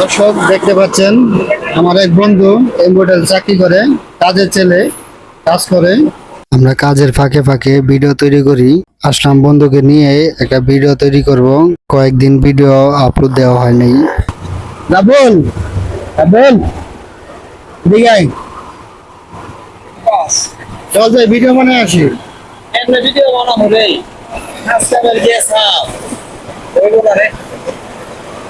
দর্শক, দেখতে পাচ্ছেন, আমার এক বন্ধু এমবোর্ডার চাকরি করে, কাজের ছেলে, কাজ করে। আমরা কাজের ফাঁকে ফাঁকে ভিডিও তৈরি করি। আসলাম বন্ধুকে নিয়ে একটা ভিডিও তৈরি করব। কয়েকদিন ভিডিও আপলোড দেওয়া হয়নি রাবুল রাবুল দিগাই চল যাই ভিডিও মানে আসি। ভিডিও বানাবো রে। হাসপাতাল গেছাম ওইগুলো রে আচ্ছা শুক্রবার বন্ধ পাই না কেমনি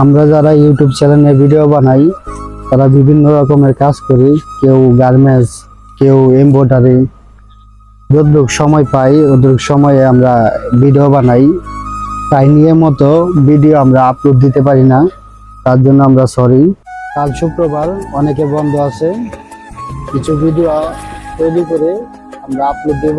আমরা যারা ইউটিউব চ্যানেলে ভিডিও বানাই, তারা বিভিন্ন রকমের কাজ করি। কেউ গার্মেন্টস, কেউ এমব্রয়ডারি যতটুক সময় পাই ওটুক সময়ে আমরা ভিডিও বানাই। তাই নিয়ে মতো ভিডিও আমরা আপলোড দিতে পারি না। তার জন্য আমরা সরি কাল শুক্রবার অনেকে বন্ধ আছে। কিছু ভিডিও তৈরি করে আমরা আপলোড দেব।